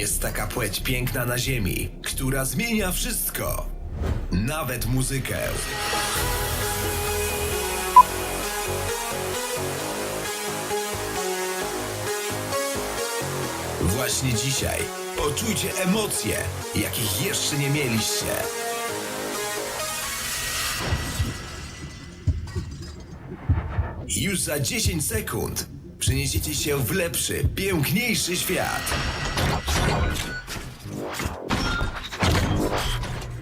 Jest taka płeć piękna na ziemi, która zmienia wszystko. Nawet muzykę. Właśnie dzisiaj poczujcie emocje, jakich jeszcze nie mieliście. Już za 10 sekund przeniesiecie się w lepszy, piękniejszy świat.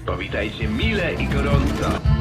Powitajcie mile i gorąco.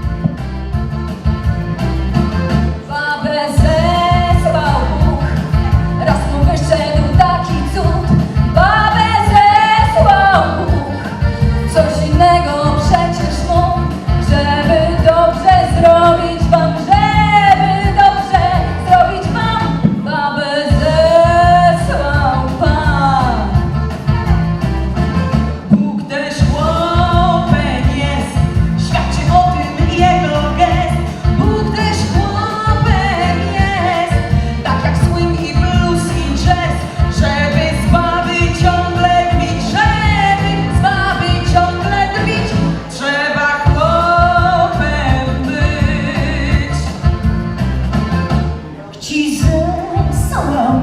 woła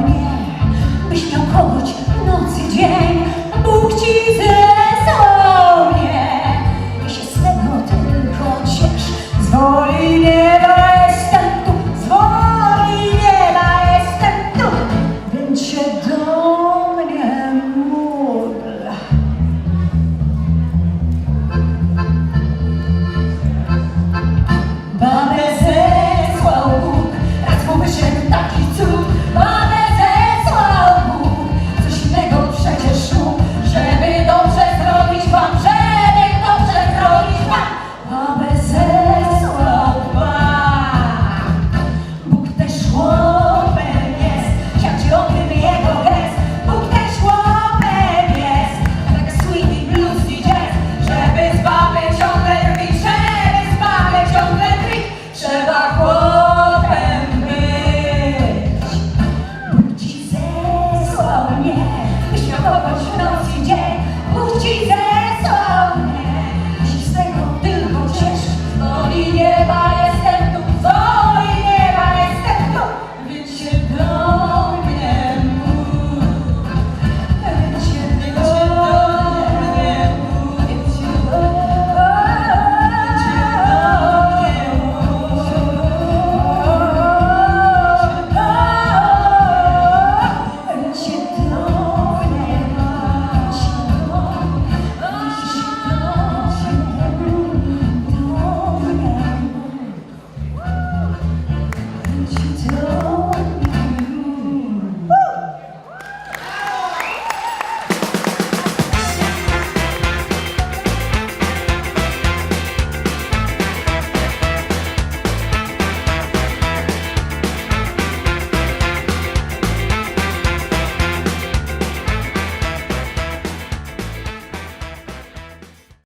byś miał kogoś w nocy dzień.